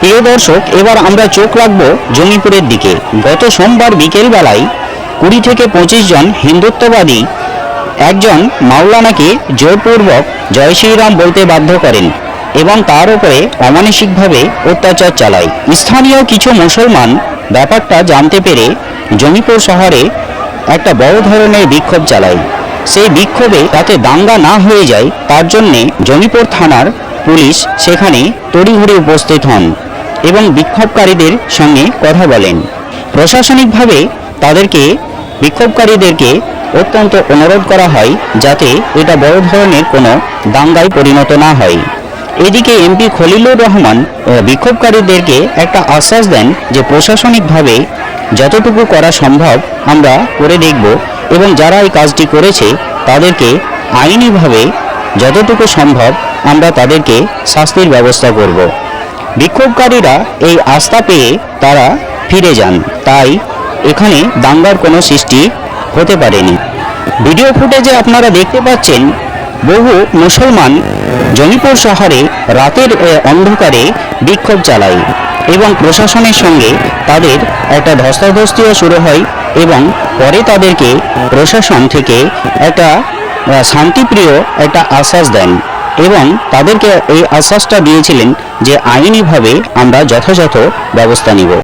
প্রিয় দর্শক, এবার আমরা চোখ রাখব জঙ্গিপুরের দিকে। গত সোমবার বিকেলবেলায় কুড়ি থেকে পঁচিশ জন হিন্দুত্ববাদী, একজন মাওলানাকে জোরপূর্বক জয় শ্রীরাম বলতে বাধ্য করেন এবং তার উপরে অমানসিকভাবে অত্যাচার চালায়। স্থানীয় কিছু মুসলমান ব্যাপারটা জানতে পেরে জঙ্গিপুর শহরে একটা বড় ধরনের বিক্ষোভ চালায়। সেই বিক্ষোভে তাতে দাঙ্গা না হয়ে যায়, তার জন্যে জঙ্গিপুর থানার পুলিশ সেখানে তড়িঘড়ি উপস্থিত হন। এবং বিক্ষোভকারীদের সঙ্গে কথা বলেন। প্রশাসনিকভাবে তাদেরকে বিক্ষোভকারীদেরকে অত্যন্ত অনুরোধ করা হয় যাতে এটা বড় ধরনের কোনো দাঙ্গায় পরিণত না হয়। এদিকে এমপি খলিলুর রহমান বিক্ষোভকারীদেরকে একটা আশ্বাস দেন যে প্রশাসনিকভাবে যতটুকু করা সম্ভব আমরা করে দেখব এবং যারা এই কাজটি করেছে তাদেরকে আইনিভাবে যতটুকু সম্ভব আমরা তাদেরকে শাস্তির ব্যবস্থা করব। বিক্ষোভকারীরা এই আস্থা পেয়ে তারা ফিরে যান। তাই এখানে দাঙ্গার কোনো সৃষ্টি হতে পারেনি। ভিডিও ফুটেজে আপনারা দেখতে পাচ্ছেন, বহু মুসলমান জমিপুর শহরে রাতের অন্ধকারে বিক্ষোভ চালায় এবং প্রশাসনের সঙ্গে তাদের একটা ধস্তাধস্তিও শুরু হয় এবং পরে তাদেরকে প্রশাসন থেকে একটা শান্তিপ্রিয় একটা আশ্বাস দেন। এবং তাদেরকে এই আশ্বাসটা দিয়েছিলেন যে আইনিভাবে আমরা যথাযথ ব্যবস্থা নিব।